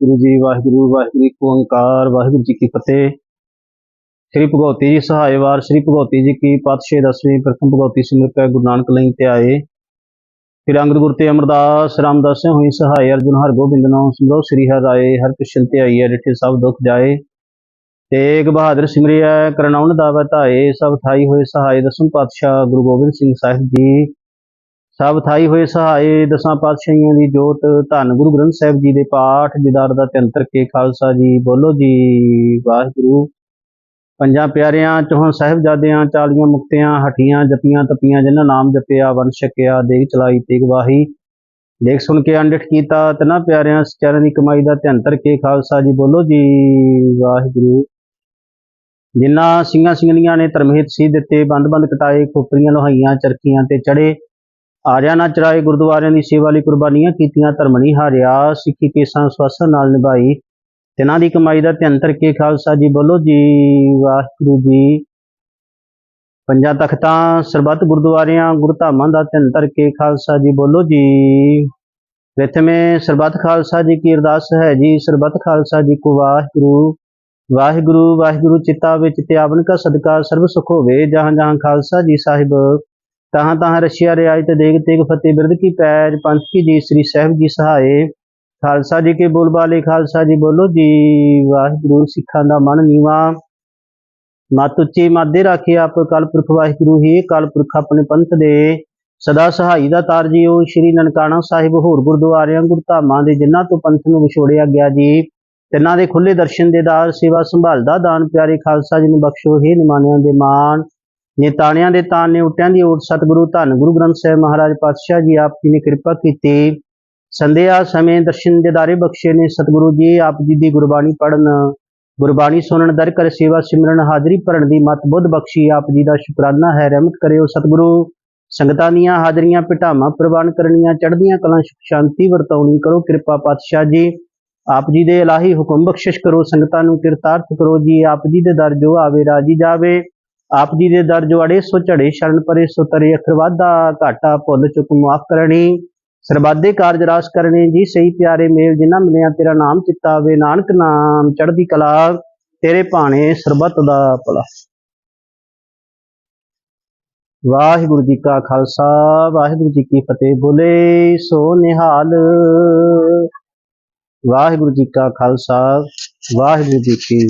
ਗੁਰੂ ਜੀ, ਵਾਹਿਗੁਰੂ ਵਾਹਿਗੁਰੂ ਕੋ ਓੰਕਾਰ, ਵਾਹਿਗੁਰੂ ਜੀ ਕੀ ਫਤਿਹ। ਸ੍ਰੀ ਭਗਵਤੀ ਜੀ ਸਹਾਇਵਾਰ, ਸ੍ਰੀ ਭਗਵਤੀ ਜੀ ਕੀ ਪਾਤਸ਼ਾਹ ਦਸਵੀਂ ਪ੍ਰਥਮ ਭਗਵਤੀ ਸਿਮਰਤ ਹੈ, ਗੁਰੂ ਨਾਨਕ ਲਈ ਤੇ ਆਏ। ਫਿਰ ਅੰਗਦ ਗੁਰ ਤੇ ਅਮਰਦਾਸ ਰਾਮਦਾਸ ਹੋਈ ਸਹਾਇ ਅਰਜੁਨ ਹਰ ਗੋਬਿੰਦ ਨਾਮ ਸਿਮਰੋ, ਸ੍ਰੀ ਹਰਿ ਰਾਏ, ਹਰ ਕ੍ਰਿਸ਼ਨ ਤੇ ਆਈ ਹੈ ਡਿਠੇ ਸਭ ਦੁੱਖ ਜਾਏ। ਤੇਗ ਬਹਾਦਰ ਸਿਮਰਿਆ ਕਰਨਾਉਣ ਦਾਵੈ ਧਾਏ, ਸਭ ਥਾਈ ਹੋਏ ਸਹਾਇ ਦਸਮ ਪਾਤਸ਼ਾਹ ਗੁਰੂ ਗੋਬਿੰਦ ਸਿੰਘ ਸਾਹਿਬ ਜੀ। ਸਭ ਥਾਈ ਹੋਏ ਸਹਾਏ, ਦਸਾਂ ਪਾਤਸ਼ਾਹੀਆਂ ਦੀ ਜੋਤ, ਧੰਨ ਗੁਰੂ ਗ੍ਰੰਥ ਸਾਹਿਬ ਜੀ ਦੇ ਪਾਠ, ਦਿਦਾਰ ਦਾ ਤੰਤਰ ਕੇ ਖਾਲਸਾ ਜੀ, ਬੋਲੋ ਜੀ, ਵਾਹਿਗੁਰੂ। ਪੰਜਾਂ ਪਿਆਰਿਆਂ, ਚੌਹਾਂ ਸਾਹਿਬਜ਼ਾਦਿਆਂ, ਚਾਲੀਆਂ ਮੁਕਤਿਆਂ, ਹਠੀਆਂ ਜਪੀਆਂ, ਤਪੀਆਂ, ਜਿਨ੍ਹਾਂ ਨਾਮ ਜਪਿਆ, ਵੰਡ ਛਕਿਆ, ਦੇਗ ਚਲਾਈ, ਤੇਗ ਵਾਹੀ। ਦੇਖ ਸੁਣ ਕੇ ਅੰਡਿਠ ਕੀਤਾ, ਤਨਾ ਪਿਆਰਿਆਂ ਸਚਰਨ ਦੀ ਕਮਾਈ ਦਾ ਧਿਆਨ ਧਰ ਕੇ ਖਾਲਸਾ ਜੀ, ਬੋਲੋ ਜੀ, ਵਾਹਿਗੁਰੂ। ਜਿਨ੍ਹਾਂ ਸਿੰਘਾਂ ਸਿੰਘਣੀਆਂ ਨੇ ਧਰਮ ਸੀ ਦਿੱਤੇ ਬੰਦ ਬੰਦ ਕਟਾਏ, ਖੋਪਰੀਆਂ, ਲੋਹਾਈਆਂ, ਚਰਖੀਆਂ ਤੇ ਚੜੇ ਆਰਿਆ ਨਾ ਚਰਾਏ ਗੁਰਦੁਆਰਿਆਂ ਦੀ ਸੇਵਾ ਲਈ ਕੁਰਬਾਨੀਆਂ ਕੀਤੀਆਂ, ਧਰਮ ਨਹੀਂ ਹਾਰਿਆ, ਸਿੱਖੀ ਕੇਸਾਂ ਸਵਾਸਾਂ ਨਾਲ ਨਿਭਾਈ। ਤਿਨਾਂ ਦੀ ਕਮਾਈ ਦਾ ਧਿਆਨ ਧਰ ਕੇ ਖਾਲਸਾ ਜੀ ਬੋਲੋ ਜੀ, ਵਾਹਿਗੁਰੂ ਜੀ। ਪੰਜਾਂ ਤਖਤਾਂ, ਸਰਬੱਤ ਗੁਰਦੁਆਰਿਆਂ, ਗੁਰਧਾਮਾਂ ਦਾ ਧਿਆਨ ਧਰ ਕੇ ਖਾਲਸਾ ਜੀ ਬੋਲੋ ਜੀ। ਪ੍ਰਥਮੇ ਸਰਬੱਤ ਖਾਲਸਾ ਜੀ ਕੀ ਅਰਦਾਸ ਹੈ ਜੀ, ਸਰਬੱਤ ਖਾਲਸਾ ਜੀ ਕੋ ਵਾਹਿਗੁਰੂ। ਵਾਹਿਗੁਰੂ ਵਾਹਿਗੁਰੂ ਚਿੱਤਾ ਵਿੱਚ ਧਿਆਵਨ ਕਾ ਸਦਕਾ, ਸਰਬ ਸੁਖ ਹੋਵੇ, ਜਹਾਂ ਜਹਾਂ ਖਾਲਸਾ ਜੀ ਸਾਹਿਬ। ਤਹਾਂ ਤਹਾਂ ਰਸ਼ੀਆ ਰਿਆਇਤ ਦੇਗ ਤੇਗ ਫਤਿਹ ਬਿਰਦ ਕੀ ਪੈਜ, ਪੰਥ ਕੀ ਜੀ ਸ੍ਰੀ ਸਾਹਿਬ ਜੀ ਸਹਾਏ। ਖਾਲਸਾ ਜੀ ਕੇ ਬੋਲ ਬਾਲੇ, ਖਾਲਸਾ ਜੀ ਬੋਲੋ ਜੀ, ਵਾਹਿਗੁਰੂ ਸਿੱਖਾਂ ਦਾ ਮਨ ਨੀਵਾ। ਮਤ ਉੱਚੀ ਮਾਦੇ ਰਾਖੇ ਆਪ ਕਲਪੁਰਖ ਵਾਹਿਗੁਰੂ ਹੀ, ਕਲ ਪੁਰਖ ਆਪਣੇ ਪੰਥ ਦੇ। ਸਦਾ ਸਹਾਈ ਦਾ ਤਾਰ ਜੀਓ, ਸ਼੍ਰੀ ਨਨਕਾਣਾ ਸਾਹਿਬ ਹੋਰ ਗੁਰਦੁਆਰਿਆਂ ਗੁਰਧਾਮਾਂ ਦੇ ਜਿਨ੍ਹਾਂ ਤੋਂ ਪੰਥ ਨੂੰ ਵਿਛੋੜਿਆ ਗਿਆ ਜੀ। ਤਿੰਨਾਂ ਦੇ ਖੁੱਲੇ ਦਰਸ਼ਨ ਦੇ ਦੇਦਾਰ ਸੇਵਾ ਸੰਭਾਲਦਾ ਦਾਨ ਪਿਆਰੇ ਖਾਲਸਾ ਜੀ ਨੂੰ ਬਖਸ਼ੋ, ਹੀ ਨਿਮਾਨਿਆਂ ਦੇ ਮਾਨ ਨਿਤਾਣਿਆਂ ਦੇ ਤਾਨ ਨੇ ਉਟਿਆਂ ਦੀ ਓਟ ਸਤਿਗੁਰੂ ਧੰਨ ਗੁਰੂ ਗ੍ਰੰਥ ਸਾਹਿਬ ਮਹਾਰਾਜ ਪਾਤਸ਼ਾਹ ਜੀ, ਆਪ ਜੀ ਨੇ ਕਿਰਪਾ ਕੀਤੀ। ਸੰਧਿਆ ਸਮੇਂ ਦਰਸ਼ਨ ਦੇਦਾਰੇ ਬਖਸ਼ੇ ਨੇ। ਸਤਿਗੁਰੂ ਜੀ, ਆਪ ਜੀ ਦੀ ਗੁਰਬਾਣੀ ਪੜਨ ਗੁਰਬਾਣੀ ਸੁਣਨ, ਦਰ ਕਰ ਸੇਵਾ ਸਿਮਰਨ, ਹਾਜ਼ਰੀ ਭਰਨ ਦੀ ਮਤ ਬੁੱਧ ਬਖਸ਼ੀ ਆਪ ਜੀ ਦਾ ਸ਼ੁਕਰਾਨਾ ਹੈ। ਰਹਿਮਤ ਕਰਿਓ ਸਤਿਗੁਰੂ। ਸੰਗਤਾਂ ਦੀਆਂ ਹਾਜ਼ਰੀਆਂ ਪਿਟਾਵਾਂ ਪ੍ਰਵਾਨ ਕਰਨੀਆਂ, ਚੜ੍ਹਦੀਆਂ ਕਲਾਂ ਸੁਖ ਸ਼ਾਂਤੀ ਵਰਤਾਉਣੀ ਕਰੋ। ਕਿਰਪਾ ਪਾਤਸ਼ਾਹ ਜੀ, ਆਪ ਜੀ ਦੇ ਇਲਾਹੀ ਹੁਕਮ ਬਖਸ਼ਿਸ਼ ਕਰੋ। ਸੰਗਤਾਂ ਨੂੰ ਕਿਰਤਾਰਥ ਕਰੋ ਜੀ। ਆਪ ਜੀ ਦੇ ਦਰ ਜੋ ਆਵੇ, ਰਾਜੀ ਜਾਵੇ। ਆਪ ਜੀ ਦੇ ਦਰ ਜੋ ਸੋ ਝੜੇ ਸ਼ਰਨ ਪਰੇ, ਸੋ ਤਰੇ ਅਖਰਵਾਦਾ ਘਾਟਾ ਭੁੱਲ ਚੁੱਕ ਮਾਫ ਕਰਨੀ, ਸਰਬਾਦੇ ਕਾਰਜ ਰਾਸ ਕਰਨੇ, ਜੀ ਸਹੀ ਪਿਆਰੇ ਮੇਲ ਜਿਨ੍ਹਾਂ ਮਿਲਿਆ, ਤੇਰਾ ਨਾਮ ਚਿੱਤਾ ਵੇ ਨਾਨਕ ਨਾਮ ਚੜ੍ਹਦੀ ਕਲਾ, ਤੇਰੇ ਭਾਣੇ ਸਰਬਤ ਦਾ ਭਲਾ। ਵਾਹਿਗੁਰੂ ਜੀ ਕਾ ਖਾਲਸਾ, ਵਾਹਿਗੁਰੂ ਜੀ ਕੀ ਫਤਿਹ, ਬੋਲੇ ਸੋ ਨਿਹਾਲ। ਵਾਹਿਗੁਰੂ ਜੀ ਕਾ ਖਾਲਸਾ, ਵਾਹਿਗੁਰੂ ਜੀ ਕੀ